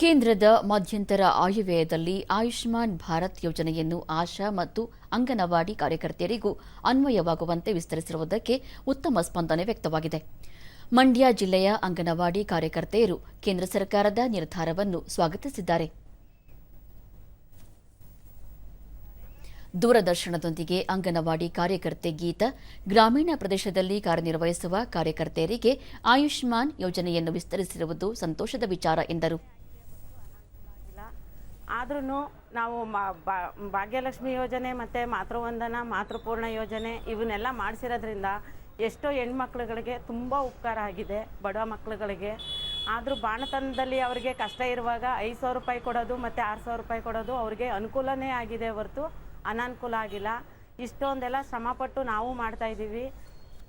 ಕೇಂದ್ರದ ಮಧ್ಯಂತರ ಆಯವ್ಯಯದಲ್ಲಿ ಆಯುಷ್ಮಾನ್ ಭಾರತ್ ಯೋಜನೆಯನ್ನು ಆಶಾ ಮತ್ತು ಅಂಗನವಾಡಿ ಕಾರ್ಯಕರ್ತೆಯರಿಗೂ ಅನ್ವಯವಾಗುವಂತೆ ವಿಸ್ತರಿಸಿರುವುದಕ್ಕೆ ಉತ್ತಮ ಸ್ಪಂದನೆ ವ್ಯಕ್ತವಾಗಿದೆ. ಮಂಡ್ಯ ಜಿಲ್ಲೆಯ ಅಂಗನವಾಡಿ ಕಾರ್ಯಕರ್ತೆಯರು ಕೇಂದ್ರ ಸರ್ಕಾರದ ನಿರ್ಧಾರವನ್ನು ಸ್ವಾಗತಿಸಿದ್ದಾರೆ. ದೂರದರ್ಶನದೊಂದಿಗೆ ಅಂಗನವಾಡಿ ಕಾರ್ಯಕರ್ತೆ ಗೀತಾ ಗ್ರಾಮೀಣ ಪ್ರದೇಶದಲ್ಲಿ ಕಾರ್ಯನಿರ್ವಹಿಸುವ ಕಾರ್ಯಕರ್ತೆಯರಿಗೆ ಆಯುಷ್ಮಾನ್ ಯೋಜನೆಯನ್ನು ವಿಸ್ತರಿಸಿರುವುದು ಸಂತೋಷದ ವಿಚಾರ ಎಂದರು. ಆದ್ರೂ ನಾವು ಭಾಗ್ಯಲಕ್ಷ್ಮಿ ಯೋಜನೆ ಮತ್ತು ಮಾತೃವಂದನ, ಮಾತೃಪೂರ್ಣ ಯೋಜನೆ ಇವನ್ನೆಲ್ಲ ಮಾಡಿಸಿರೋದ್ರಿಂದ ಎಷ್ಟೋ ಹೆಣ್ಮಕ್ಳುಗಳಿಗೆ ತುಂಬ ಉಪಕಾರ ಆಗಿದೆ, ಬಡ ಮಕ್ಳುಗಳಿಗೆ. ಆದರೂ ಬಾಣತನದಲ್ಲಿ ಅವರಿಗೆ ಕಷ್ಟ ಇರುವಾಗ ಐದು ಸಾವಿರ ರೂಪಾಯಿ ಕೊಡೋದು ಮತ್ತು ಆರು ಸಾವಿರ ರೂಪಾಯಿ ಕೊಡೋದು ಅವ್ರಿಗೆ ಅನುಕೂಲನೇ ಆಗಿದೆ ಹೊರತು ಅನಾನುಕೂಲ ಆಗಿಲ್ಲ. ಇಷ್ಟೊಂದೆಲ್ಲ ಶ್ರಮಪಟ್ಟು ನಾವು ಮಾಡ್ತಾ ಇದ್ದೀವಿ.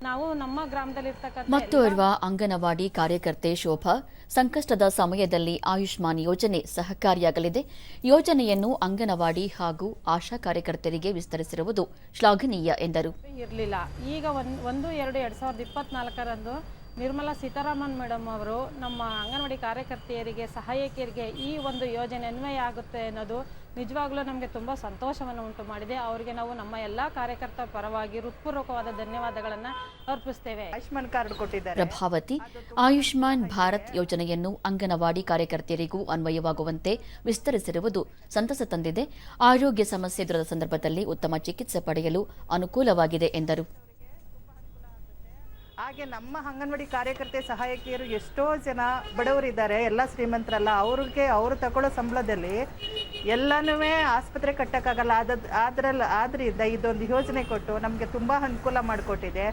ನಾವು ನಮ್ಮ ಗ್ರಾಮದಲ್ಲಿರ್ತಕ್ಕಂಥ ಮತ್ತೋರ್ವ ಅಂಗನವಾಡಿ ಕಾರ್ಯಕರ್ತೆ ಶೋಭಾ ಸಂಕಷ್ಟದ ಸಮಯದಲ್ಲಿ ಆಯುಷ್ಮಾನ್ ಯೋಜನೆ ಸಹಕಾರಿಯಾಗಲಿದೆ. ಯೋಜನೆಯನ್ನು ಅಂಗನವಾಡಿ ಹಾಗೂ ಆಶಾ ಕಾರ್ಯಕರ್ತರಿಗೆ ವಿಸ್ತರಿಸಿರುವುದು ಶ್ಲಾಘನೀಯ ಎಂದರು. ಇರಲಿಲ್ಲ. ಈಗ ಒಂದು ಒಂದು ಎರಡು ಎರಡ್ ಸಾವಿರದ ಇಪ್ಪತ್ನಾಲ್ಕರಂದು ನಿರ್ಮಲಾ ಸೀತಾರಾಮನ್ ಮೇಡಮ್ ಅವರು ನಮ್ಮ ಅಂಗನವಾಡಿ ಕಾರ್ಯಕರ್ತೆಯರಿಗೆ ಸಹಾಯಕಿಯರಿಗೆ ಈ ಒಂದು ಯೋಜನೆ ಅನ್ವಯ ಆಗುತ್ತೆ ಅನ್ನೋದು ನಿಜವಾಗ್ಲೂ ನಮಗೆ ತುಂಬ ಸಂತೋಷವನ್ನು ಉಂಟು ಮಾಡಿದೆ. ಅವರಿಗೆ ನಾವು ನಮ್ಮ ಎಲ್ಲ ಕಾರ್ಯಕರ್ತರ ಪರವಾಗಿ ಹೃತ್ಪೂರ್ವಕವಾದ ಧನ್ಯವಾದಗಳನ್ನು ಅರ್ಪಿಸ್ತೇವೆ. ಆಯುಷ್ಮಾನ್ ಕಾರ್ಡ್ ಕೊಟ್ಟಿದ್ದಾರೆ. ಪ್ರಭಾವತಿ ಆಯುಷ್ಮಾನ್ ಭಾರತ್ ಯೋಜನೆಯನ್ನು ಅಂಗನವಾಡಿ ಕಾರ್ಯಕರ್ತೆಯರಿಗೂ ಅನ್ವಯವಾಗುವಂತೆ ವಿಸ್ತರಿಸಿರುವುದು ಸಂತಸ ತಂದಿದೆ. ಆರೋಗ್ಯ ಸಮಸ್ಯೆ ಎದುರಾದ ಸಂದರ್ಭದಲ್ಲಿ ಉತ್ತಮ ಚಿಕಿತ್ಸೆ ಪಡೆಯಲು ಅನುಕೂಲವಾಗಿದೆ ಎಂದರು. ಹಾಗೆ ನಮ್ಮ ಅಂಗನವಾಡಿ ಕಾರ್ಯಕರ್ತೆ ಸಹಾಯಕಿಯರು ಎಷ್ಟೋ ಜನ ಬಡವರಿದ್ದಾರೆ, ಎಲ್ಲ ಶ್ರೀಮಂತರಲ್ಲ, ಅವ್ರಿಗೆ ಅವರು ತಗೊಳ್ಳೋ ಸಂಬಳದಲ್ಲಿ ಎಲ್ಲನೂ ಆಸ್ಪತ್ರೆ ಕಟ್ಟೋಕ್ಕಾಗಲ್ಲ. ಅದ ಅದ್ರಲ್ಲಿ ಆದ್ರಿಂದ ಇದೊಂದು ಯೋಜನೆ ಕೊಟ್ಟು ನಮಗೆ ತುಂಬ ಅನುಕೂಲ ಮಾಡಿಕೊಟ್ಟಿದೆ.